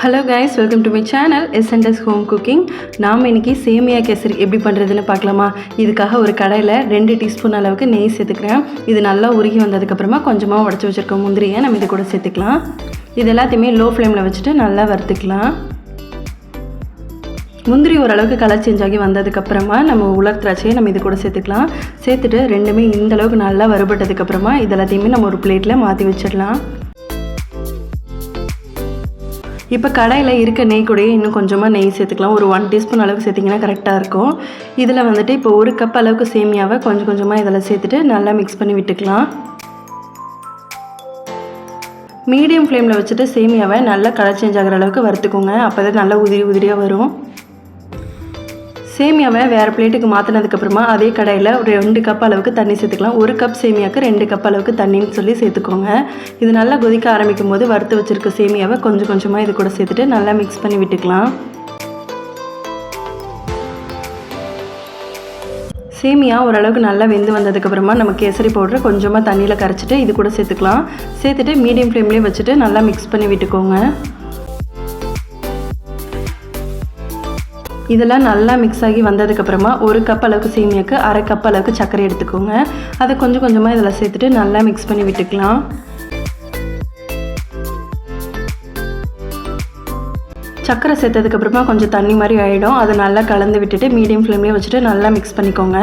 Hello guys welcome to my channel SNS home cooking நாம் இன்றைக்கி சேமியா கேசரி எப்படி பண்ணுறதுன்னு பார்க்கலாமா? இதுக்காக ஒரு கடையில் ரெண்டு டீஸ்பூன் அளவுக்கு நெய் சேர்த்துக்கிறேன். இது நல்லா உருகி வந்ததுக்கப்புறமா கொஞ்சமாக உடச்சி வச்சுருக்க முந்திரியை நம்ம இது கூட சேர்த்துக்கலாம். இது எல்லாத்தையுமே லோ ஃப்ளேமில் வச்சுட்டு நல்லா வறுத்துக்கலாம். முந்திரி ஓரளவுக்கு கலர் சேஞ்ச் ஆகி வந்ததுக்கப்புறமா நம்ம உலர் திராட்சையை நம்ம இது கூட சேர்த்துக்கலாம். சேர்த்துட்டு ரெண்டுமே இந்த அளவுக்கு நல்லா வறுபட்டதுக்கப்புறமா இது எல்லாத்தையுமே நம்ம ஒரு பிளேட்டில் மாற்றி வச்சிடலாம். இப்போ கடையில் இருக்க நெய் கூடயே இன்னும் கொஞ்சமாக நெய் சேர்த்துக்கலாம். ஒரு ஒன் டீஸ்பூன் அளவுக்கு சேர்த்திங்கன்னா கரெக்டாக இருக்கும். இதில் வந்துட்டு இப்போ ஒரு கப் அளவுக்கு சேமியாவை கொஞ்சம் கொஞ்சமாக இதில் சேர்த்துட்டு நல்லா மிக்ஸ் பண்ணி விட்டுக்கலாம். மீடியம் ஃப்ளேமில் வச்சுட்டு சேமியாவை நல்லா கலர் சேஞ்ச் ஆகிற அளவுக்கு வறுத்துக்கோங்க. அப்போ தான் நல்லா உதிரி உதிரியாக வரும். சேமியாவை வேறு பிளேட்டுக்கு மாற்றினதுக்கப்புறமா அதே கடையில் ஒரு ரெண்டு கப் அளவுக்கு தண்ணி சேர்த்துக்கலாம். ஒரு கப் சேமியாவுக்கு ரெண்டு கப் அளவுக்கு தண்ணின்னு சொல்லி சேர்த்துக்கோங்க. இது நல்லா கொதிக்க ஆரம்பிக்கும் போது வறுத்து வச்சுருக்க சேமியாவை கொஞ்சம் கொஞ்சமாக இது கூட சேர்த்துட்டு நல்லா மிக்ஸ் பண்ணி விட்டுக்கலாம். சேமியா ஓரளவுக்கு நல்லா வெந்து வந்ததுக்கப்புறமா நம்ம கேசரி பவுடரை கொஞ்சமாக தண்ணியில் கரைச்சிட்டு இது கூட சேர்த்துக்கலாம். சேர்த்துட்டு மீடியம் ஃப்ளேம்லேயே வச்சுட்டு நல்லா மிக்ஸ் பண்ணி விட்டுக்கோங்க. இதெல்லாம் நல்லா மிக்ஸ் ஆகி வந்ததுக்கப்புறமா ஒரு கப் அளவுக்கு சேமியாக்கு அரை கப் அளவுக்கு சர்க்கரை எடுத்துக்கோங்க. அதை கொஞ்சம் கொஞ்சமாக இதில் சேர்த்துட்டு நல்லா மிக்ஸ் பண்ணி விட்டுக்கலாம். சக்கரை சேர்த்ததுக்கப்புறமா கொஞ்சம் தண்ணி மாதிரி ஆகிடும் அதை நல்லா கலந்து விட்டுட்டு மீடியம் ஃப்ளேம்லேயே வச்சுட்டு நல்லா மிக்ஸ் பண்ணிக்கோங்க.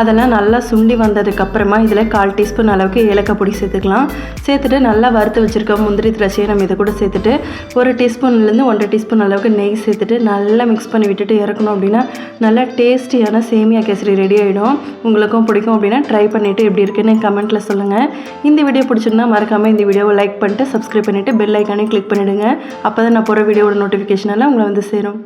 அதெல்லாம் நல்லா சுண்டி வந்ததுக்கப்புறமா இதில் கால் டீஸ்பூன் அளவுக்கு ஏலக்காய் பொடி சேர்த்துக்கலாம். சேர்த்துட்டு நல்லா வறுத்து வச்சுருக்க முந்திரி திராட்சையை நம்ம இதை கூட சேர்த்துட்டு ஒரு டீஸ்பூன்லேருந்து ஒன்றரை டீஸ்பூன் அளவுக்கு நெய் சேர்த்துட்டு நல்லா மிக்ஸ் பண்ணி விட்டுட்டு இறக்கணும் அப்படின்னா நல்லா டேஸ்டியான சேமியா கேசரி ரெடி ஆகிடும் உங்களுக்கும் பிடிக்கும் அப்படின்னா ட்ரை பண்ணிவிட்டு எப்படி இருக்குன்னு கமெண்ட்டில் சொல்லுங்கள் இந்த வீடியோ பிடிச்சிருந்தா மறக்காமல் இந்த வீடியோவை லைக் பண்ணிட்டு சப்ஸ்கிரைப் பண்ணிவிட்டு பெல் ஐக்கானே கிளிக் பண்ணிவிடுங்க அப்போ தான் நான் போகிற வீடியோட நோட்டிஃபிகேஷன் இன்ஃபர்மேஷன் எல்லாம் உங்களை வந்து சேரும்.